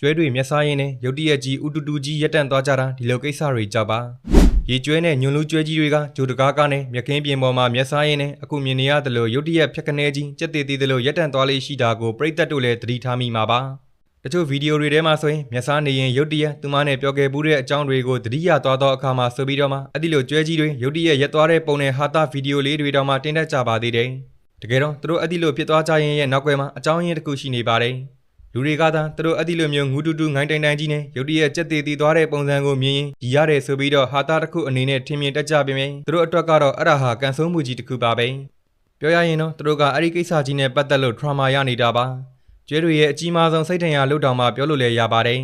ကျွဲတွေမျက်စားရင်းနဲ့ရုတ်တရက်ကြီးဥတူတူကြီးရက်တန့်သွားကြတာဒီလိုကိစ္စတွေကြောက်ပါရေကျွဲနဲ့ညွန်လူကျွဲကြီးတွေကဂျိုတကားကားနဲ့မြကင်းပြင်ပေါ်မှာမျက်စားရင်းနဲ့အခုမြင်နေရတယ်လို့ရုတ်တရက်ဖြတ်ကနေကြီးကြက်သေးသေးတယ်လို့ရက်တန့်သွားလေးရှိတာကိုပြိသက်တို့လည်းသတိထားမိမှာပါတချို့ဗီဒီယိုတွေထဲမှာဆိုရင်မျက်စားနေရင်ရုတ်တရက်သူမနဲ့ပြောခဲ့မှုတဲ့အကြောင်းတွေကိုသတိရသွားသောအခါမှာဆိုပြီးတော့မှအဲ့ဒီလိုကျွဲကြီးတွေရုတ်တရက်ရက်သွားတဲ့ပုံနဲ့ဟာတာဗီဒီယိုလေးတွေတော့မှတင်တတ်ကြပါသေးတယ်တကယ်တော့သူတို့အဲ့ဒီလိုဖြစ်သွားကြရင်ရဲ့နောက်ွယ်မှာအကြောင်းရင်းတစ်ခုရှိနေပါတယ် လူတွေကသာသူတို့အဲ့ဒီလိုမျိုးငူတူတူငိုင်းတိုင်တိုင်ကြီးနဲ့ရုတ်တရက်ကြက်သေးသေးသွားတဲ့ပုံစံကိုမြင်ရင်ကြီးရတယ်ဆိုပြီးတော့ဟာတာတစ်ခုအနေနဲ့ထင်မြင်တတ်ကြပြင်မယ်သူတို့အတွက်ကတော့အဲ့ဒါဟာကန်ဆိုးမှုကြီးတစ်ခုပါပဲပြောရရင်တော့သူတို့ကအဲ့ဒီကိစ္စကြီးနဲ့ပတ်သက်လို့ trauma ရနေတာပါကျွဲတွေရဲ့အကြီးမားဆုံးစိတ်ထင်ရလို့တောင်မှပြောလို့လည်းရပါတယ်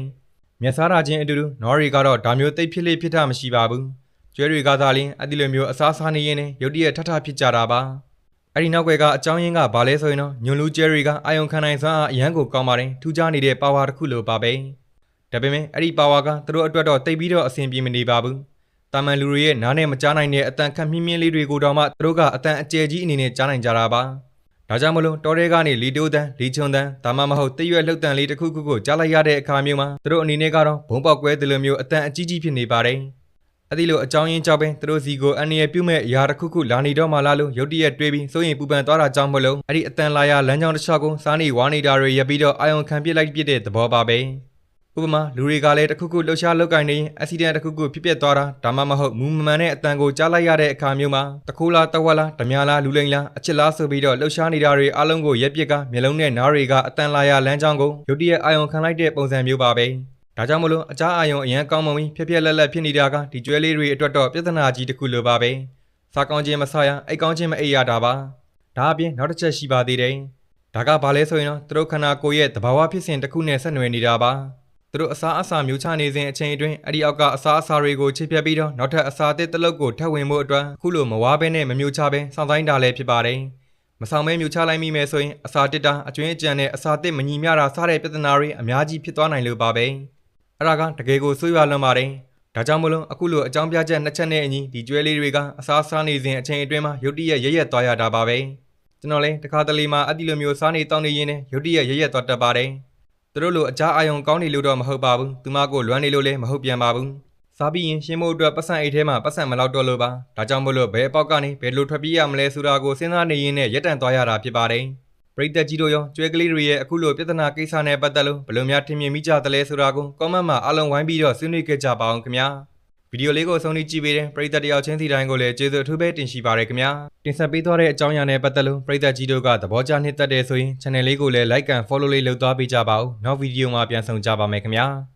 မျက်စားရခြင်းအတူတူနော်ရီကတော့ဒါမျိုးတိတ်ဖြစ်လေဖြစ်တာမရှိပါဘူးကျွဲတွေကသာလင်းအဲ့ဒီလိုမျိုးအစားစားနေရင်းနဲ့ရုတ်တရက်ထထဖြစ်ကြတာပါ အဲ့ဒီနောက်ွယ်ကအကြောင်းရင်းကဘာလဲဆိုရင်တော့ညွန်လူကျယ်ရီကအာယုံခံနိုင်စွမ်းအားအရန်ကိုကောင်းပါတယ်ထူးခြားနေတဲ့ပါဝါတစ်ခုလိုပါပဲဒါပေမဲ့အဲ့ဒီပါဝါကသူတို့အတွက်တော့တိတ်ပြီးတော့အဆင်ပြေမနေပါဘူးတာမန်လူတွေရဲ့နားနဲ့မကြားနိုင်တဲ့အတန်ခတ်မြင်းမြင်းလေးတွေကိုတော့မှသူတို့ကအတန်အကျယ်ကြီးအနေနဲ့ကြားနိုင်ကြတာပါဒါကြောင့်မလို့တော်ရဲကနေလီတိုးတန်လီချွန်တန်ဒါမှမဟုတ်တရွက်လှုပ်တန်လေးတစ်ခုခုကိုကြားလိုက်ရတဲ့အခါမျိုးမှာသူတို့အနေနဲ့ကတော့ဘုံပေါက်ကွဲတယ်လို့မျိုးအတန်အကြီးကြီးဖြစ်နေပါတယ် အဲ့ဒီလိုအကြောင်းရင်းကြောင့်ပဲသူတို့စီကိုအန်ရပြုတ်မဲ့အရာတစ်ခုခုလာနေတော့မှလားလို့ရုတ်တရက်တွေးပြီးစိုးရင်ပူပန်သွားတာကြောင့်မလို့အဲ့ဒီအတန်လာရလမ်းကြောင်းတစ်လျှောက်ကိုစားနေဝါနေတာတွေရပ်ပြီးတော့အာယုံခံပစ်လိုက်ပြစ်တဲ့သဘောပါပဲဥပမာလူတွေကလည်းတစ်ခုခုလှုပ်ရှားလောက်ကင်နေအက်ဆီဒန့်တစ်ခုခုဖြစ်ပျက်သွားတာဒါမှမဟုတ်မူမမှန်တဲ့အတန်ကိုကြားလိုက်ရတဲ့အခါမျိုးမှာတခိုးလားတဝက်လားဓမြလားလူလိန်လားအချစ်လားဆိုပြီးတော့လှုပ်ရှားနေတာတွေအလုံးကိုရက်ပစ်ကမျက်လုံးနဲ့နားတွေကအတန်လာရလမ်းကြောင်းကိုရုတ်တရက်အာယုံခံလိုက်တဲ့ပုံစံမျိုးပါပဲ ဒါကြောင့်မလို့အကြအာယုံအရန်ကောင်းမွန်ပြီးဖြက်ဖြက်လက်လက်ဖြစ်နေတာကဒီကျွဲလေးတွေအတွက်တော့ပြဿနာကြီးတစ်ခုလိုပါပဲ။စားကောင်းခြင်းမစားရအိတ်ကောင်းခြင်းမအိပ်ရတာပါ။ဒါအပြင်နောက်တစ်ချက်ရှိပါသေးတယ်။ဒါကဘာလဲဆိုရင်တော့သူတို့ခန္ဓာကိုယ်ရဲ့သဘာဝဖြစ်စဉ်တစ်ခုနဲ့ဆက်နွယ်နေတာပါ။သူတို့အစားအစာမျိုးချနေစဉ်အချိန်အတွင်းအဲ့ဒီအောက်ကအစားအစာတွေကိုချိဖြတ်ပြီးတော့နောက်ထပ်အစာအသစ်တစ်လုပ်ကိုထပ်ဝင်ဖို့အတွက်အခုလိုမဝါဘဲနဲ့မမျိုးချဘဲစောင့်ဆိုင်တာလည်းဖြစ်ပါတယ်။မဆောင်မဲမြူချလိုက်မိမယ်ဆိုရင်အစာတစ်တာအကျွင်းအကြံနဲ့အစာတစ်မညီမျှတာစတဲ့ပြဿနာတွေအများကြီးဖြစ်သွားနိုင်လို့ပါပဲ အဲ့ဒါကတကယ်ကိုဆွေးရလွန်ပါတယ်ဒါကြောင့်မလို့အခုလိုအကြောင်းပြချက်နှစ်ချက်နဲ့အညီဒီကျွဲလေးတွေကအစားစားနေစဉ်အချိန်အတွင်းမှာရုတ်တရက်ရရက်သွားရတာပါပဲကျွန်တော်လည်းတခါတလေမှအဲ့ဒီလိုမျိုးစားနေတောင်းနေရင်းနဲ့ရုတ်တရက်ရရက်သွားတတ်ပါတယ်သူတို့လိုအကြအာယုံကောင်းနေလို့တော့မဟုတ်ပါဘူးသူမကိုလွမ်းနေလို့လည်းမဟုတ်ပြန်ပါဘူးစားပြီးရင်ရှင်းဖို့အတွက်ပတ်စံအိတ်ထဲမှာပတ်စံမလောက်တော့လို့ပါဒါကြောင့်မို့လို့ဘယ်အပေါက်ကနေဘယ်လိုထွက်ပြေးရမလဲဆိုတာကိုစဉ်းစားနေရင်းနဲ့ရက်တန့်သွားရတာဖြစ်ပါတယ် ပရိသတ်ကြီးတို့ရောကျွဲကလေးတွေရဲ့အခုလိုပြဿနာကိစ္စနဲ့ပတ်သက်လို့ဘယ်လိုများထင်မြင်မိကြသလဲဆိုတာကို comment မှာအားလုံးဝိုင်းပြီးတော့ဆွေးနွေးခဲ့ကြပါအောင်ခင်ဗျာဗီဒီယိုလေးကိုဆုံးဖြတ်ကြည့်ပေးတဲ့ပရိသတ်တယောက်ချင်းစီတိုင်းကိုလည်းကျေးဇူးအထူးပဲတင်ရှိပါရခင်ဗျာတင်ဆက်ပေးသွားတဲ့အကြောင်းအရာနဲ့ပတ်သက်လို့ပရိသတ်ကြီးတို့ကသဘောကျနှစ်သက်တယ်ဆိုရင် channel လေးကိုလည်း like and follow လေးလုပ်သွားပေးကြပါဦးနောက်ဗီဒီယိုမှာပြန်ဆောင်ကြပါမယ်ခင်ဗျာ